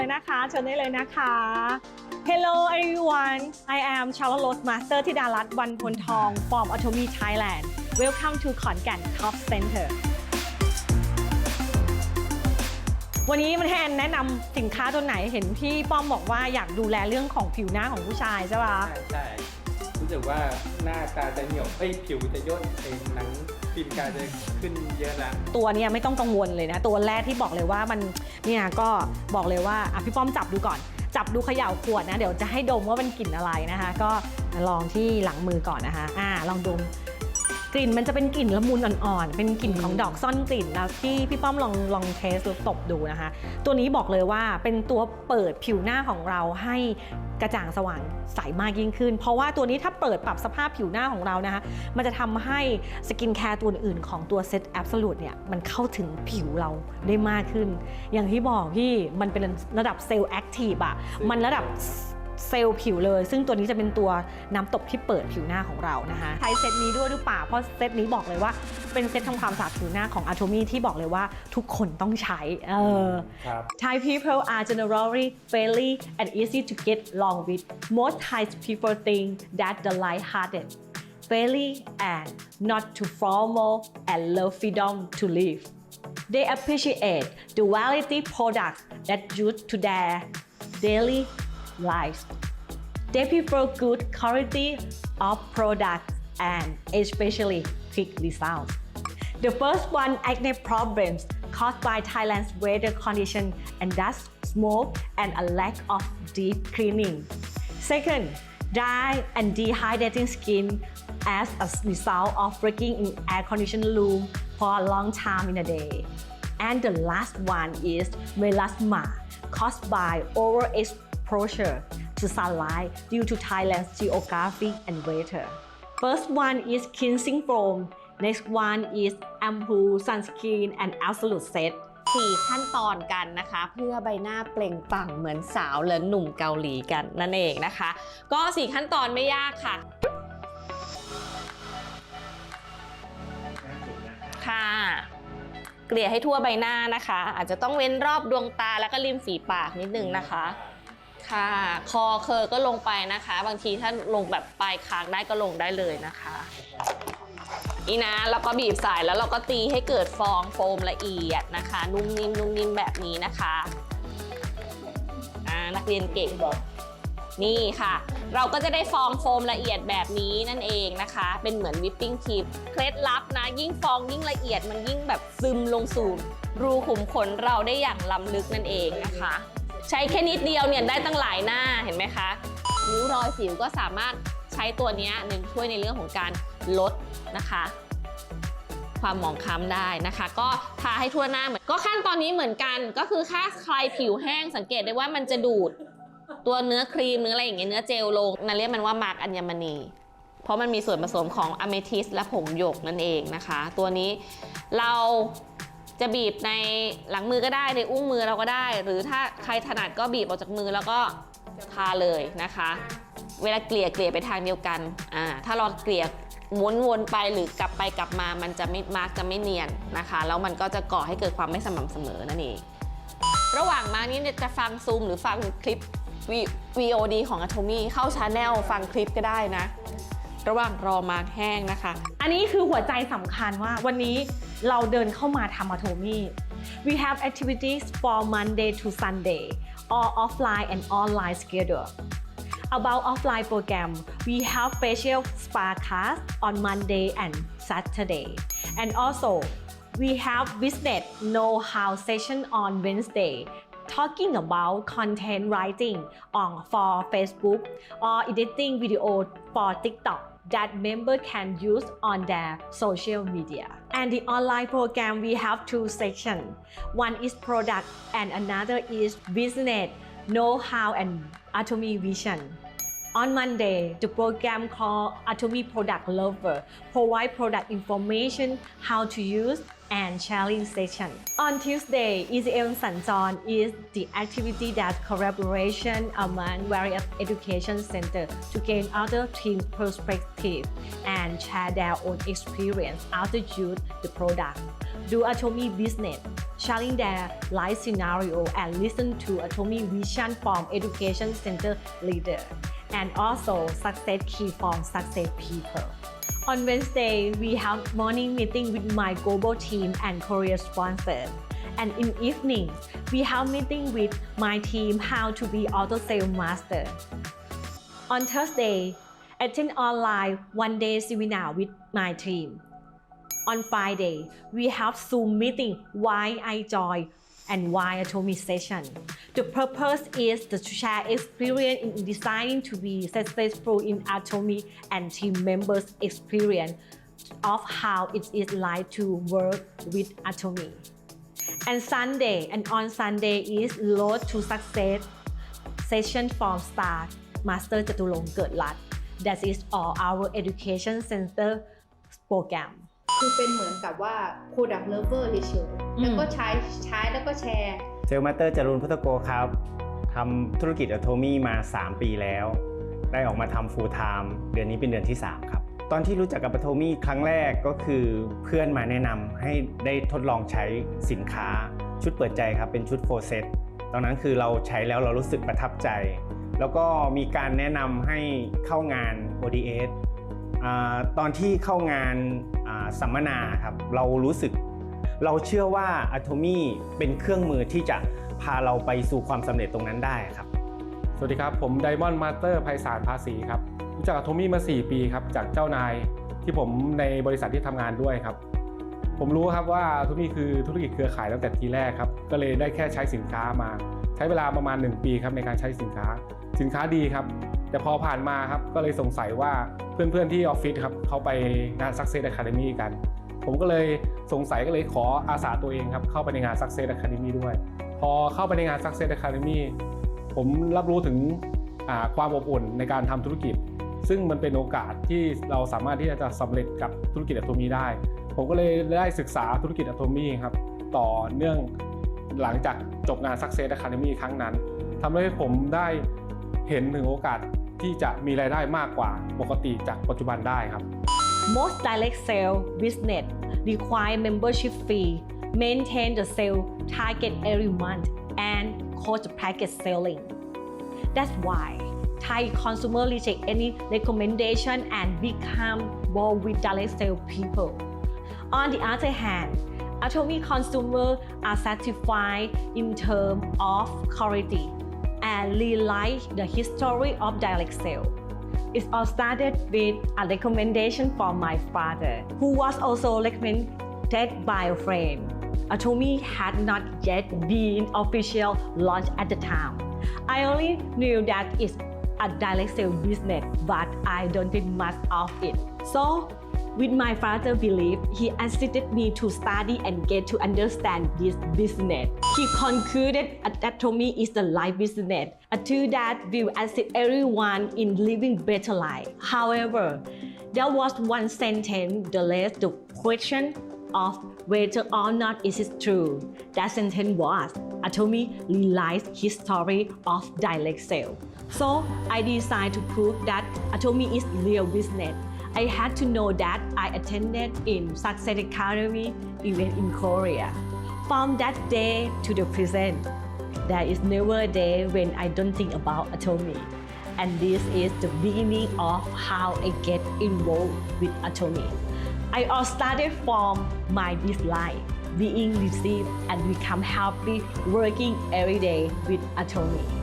เลยนะคะ เชิญได้เลยนะคะ Hello everyone I am Charlotte Rose Master ธิดารัตน์วันพลทอง from Atomy Thailand Welcome to ขอนแก่น Top Center วันนี้มันแอนแนะนำสินค้าตัวไหนเห็นพี่ป้อมบอกว่าอยากดูแลเรื่องของผิวหน้าของผู้ชายใช่ปะใช่ใช่รู้สึกว่าหน้าตาจะเหี่ยวเอ้ยผิวจะย่นเองหนัง ฟิล์มกาจะขึ้นเยอะแล้ว ตัวเนี้ยไม่ต้องกังวลเลยนะ ตัวแรกที่บอกเลยว่ามันเนี่ยก็บอกเลยว่าอะพี่ป้อมจับดูก่อน จับดูเขย่าขวดนะ เดี๋ยวจะให้ดมว่ามันกลิ่นอะไรนะคะ ก็ลองที่หลังมือก่อนนะคะ อ่า ลองดม กลิ่นมันจะเป็นกลิ่นละมุนอ่อนๆ เป็นกลิ่นของดอกซ่อนกลิ่นแล้วที่พี่ป้อมลองลองเทสแล้วตบดูนะคะ ตัวนี้บอกเลยว่าเป็นตัวเปิดผิวหน้าของเราให้กระจ่างสว่างใสมากยิ่งขึ้น เพราะว่าตัวนี้ถ้าเปิดปรับสภาพผิวหน้าของเรานะคะ มันจะทำให้สกินแคร์ตัวอื่นของตัวเซตแอบสูตเนี่ยมันเข้าถึงผิวเราได้มากขึ้น อย่างที่บอกพี่มันเป็นระดับเซลล์แอคทีฟอะมันระดับ เซลล์ผิวเลย ซึ่งตัวนี้จะเป็นตัวน้ำตบที่เปิดผิวหน้าของเรานะคะใช้เซตนี้ด้วยหรือเปล่าเพราะเซตนี้บอกเลยว่าเป็นเซตทำความสะอาดผิวหน้าของ Atomy ที่บอกเลยว่าทุกคนต้องใช้เออครับ Thai people are generally friendly and easy to get along with. Most Thai people think that the light-hearted, friendly and not too formal and love freedom to live. They appreciate the variety products that use to their daily They prefer good quality of products and especially quick results. The first one acne problems caused by Thailand's weather condition and dust, smoke, and a lack of deep cleaning. Second, dry and dehydrating skin as a result of working in air conditioned room for a long time in a day. And the last one is melasma caused by overexposure to sunlight due to Thailand's geography and weather. First one is cleansing foam. Next one is ampoule, sunscreen, and absolute set. สี่ขั้นตอนกันนะคะ เพื่อใบหน้าเปล่งปลั่งเหมือนสาวและหนุ่มเกาหลีกันนั่นเองนะคะ ก็สี่ขั้นตอนไม่ยากค่ะ ค่ะ เกลี่ยให้ทั่วใบหน้านะคะ อาจจะต้องเว้นรอบดวงตาแล้วก็ริมฝีปากนิดนึงนะคะ ค่ะ คอเคอก็ลงไปนะคะ บางทีถ้าลงแบบปลายคางได้ก็ลงได้เลยนะคะนี่นะแล้วก็บีบใส่แล้วเราก็ตีให้เกิดฟองโฟมละเอียดนะคะ นุ่มนิ่มนุ่มนิ่มแบบนี้นะคะอ่านักเรียนเก่งบอกนี่ค่ะ เราก็จะได้ฟองโฟมละเอียดแบบนี้นั่นเองนะคะ เป็นเหมือนวิปปิ้งครีมเคล็ดลับนะ ยิ่งฟองยิ่งละเอียดมันยิ่งแบบซึมลงสู่รูขุมขนเราได้อย่างล้ำลึกนั่นเองนะคะ ใช้แค่นิดเดียวเนี่ยได้ตั้งหลายหน้าเห็นไหมคะริ้วรอยสิวก็สามารถใช้ตัวนี้หนึ่งช่วยในเรื่องของการลดนะคะ ความหมองคล้ำได้นะคะ ก็ทาให้ทั่วหน้าเหมือนก็ขั้นตอนนี้เหมือนกัน ก็คือถ้าใครผิวแห้งสังเกตได้ว่ามันจะดูดตัวเนื้อครีมเนื้ออะไรอย่างเงี้ยเนื้อเจลลงนั่นเรียกมันว่ามาร์กอัญมณี เพราะมันมีส่วนผสมของอะเมทิสและผงหยกนั่นเองนะคะ ตัวนี้เรา จะบีบในหลังมือก็ได้ในอุ้งมือเราก็ได้ หรือถ้าใครถนัดก็บีบออกจากมือแล้วก็ทาเลยนะคะ เวลาเกลี่ยเกลี่ยไปทางเดียวกันอ่าถ้าเราเกลี่ยม้วนวนไปหรือกลับไปกลับมามันจะไม่มาร์กจะไม่เนียนนะคะแล้วมันก็จะก่อให้เกิดความไม่สม่ำเสมอนั่นเองระหว่างมานี้เนี่ยจะฟังซูมหรือฟังคลิป V- VOD ของ Atomy เข้าชาแนลฟังคลิปก็ได้นะ ระหว่างรอมาร์กแห้งนะคะ อันนี้คือหัวใจสำคัญว่าวันนี้เราเดินเข้ามาทำ Atomy We have activities for Monday to Sunday all offline and online schedule About offline program, we have facial spa class on Monday and Saturday. And also, we have business know-how session on Wednesday, talking about content writing on for Facebook or editing video for TikTok that member can use on their social media. And the online program we have two sections. One is product and another is business, know-how and Atomy vision. On Monday, the program called Atomy Product Lover provide product information, how to use, and sharing session. On Tuesday, ECM Sanjon is the activity that collaboration among various education center to gain other team perspective and share their own experience after use the product. Do Atomy business, sharing their life scenario and listen to Atomy vision from Education Center leader and also success key from success people. On Wednesday, we have morning meeting with my global team and Korea sponsor. And in evening, we have meeting with my team how to be auto sale master. On Thursday, attend online one day seminar with my team. On Friday, we have Zoom meeting why I join and why Atomy session. The purpose is to share experience in designing to be successful in Atomy and team members' experience of how it is like to work with Atomy. And Sunday and on Sunday is Road to Success session from start Master จตุรงค์เกิดรัตน์ That is all our education center program คือเป็นเหมือนกับว่า product lover เฉย อืม ๆ แล้วก็ใช้ใช้แล้วก็แชร์เซลล์มาสเตอร์จรุนพุทธโกครับทำธุรกิจอะโทมี่มา 3 ปีแล้ว ได้ออกมาทำ full time เดือนนี้เป็นเดือนที่ 3 ครับ ตอนที่รู้จักกับอะโทมี่ครั้งแรกก็คือเพื่อนมาแนะนำให้ได้ทดลองใช้สินค้าชุดเปิดใจครับเป็นชุด4เซตตอนนั้นคือเราใช้แล้วเรารู้สึกประทับใจ แล้วก็มีการแนะนำให้เข้างาน ODS อาตอนที่เข้างานอ่าสัมมนาครับเรารู้สึก เราเชื่อว่า Atomy เป็นเครื่องมือที่จะพาเราไปสู่ความสำเร็จตรงนั้นได้ครับ สวัสดีครับ ผมไดมอนด์มาสเตอร์ไพศาลภาษีครับรู้จักกับโทมี่มา 4 ปีครับ จากเจ้านายที่ผมในบริษัทที่ทำงานด้วยครับ ผมรู้ครับว่าโทมี่คือธุรกิจเครือข่ายตั้งแต่ทีแรกครับ ก็เลยได้แค่ใช้สินค้ามา ใช้เวลาประมาณ 1 ปีครับในการใช้สินค้า สินค้าดีครับ แต่พอผ่านมาครับก็เลยสงสัยว่าเพื่อนๆที่ออฟฟิศครับเขาไปงาน Success Academy กัน ผมก็เลยสงสัยก็เลยขออาสาตัวเองครับเข้าไปในงาน Success Academy ด้วย พอเข้าไปในงาน Success Academy ผมรับรู้ถึงความอบอุ่นในการทำธุรกิจ ซึ่งมันเป็นโอกาสที่เราสามารถที่จะสำเร็จกับธุรกิจอะโทมีได้ ผมก็เลยได้ศึกษาธุรกิจอะโทมีครับต่อเนื่องหลังจากจบงาน Success Academy ครั้งนั้นทำให้ผมได้เห็นถึงโอกาสที่จะมีรายได้มากกว่าปกติจากปัจจุบันได้ครับ Most direct sale business require membership fee, maintain the sale target every month, and coach package selling. That's why Thai consumer reject any recommendation and become bold with direct sale people. On the other hand, Atomy consumer are satisfied in terms of quality and realize the history of direct sale. It all started with a recommendation from my father, who was also recommended by a friend. Atomy had not yet been official launched at the time. I only knew that it's a direct sale business, but I don't think much of it. So, with my father belief, he assisted me to study and get to understand this business. He concluded that is the life business, a tool that will assist everyone in living better life. However, there was one sentence that raised the question of whether or not it is true. That sentence was, Atomy realized his story of direct sale. So I decided to prove that Atomy is real business. I had to know that I attended in Success Academy event in Korea. From that day to the present, there is never a day when I don't think about Atomy. And this is the beginning of how I get involved with Atomy. I all started from my dislike, being received and become happy working every day with Atomy.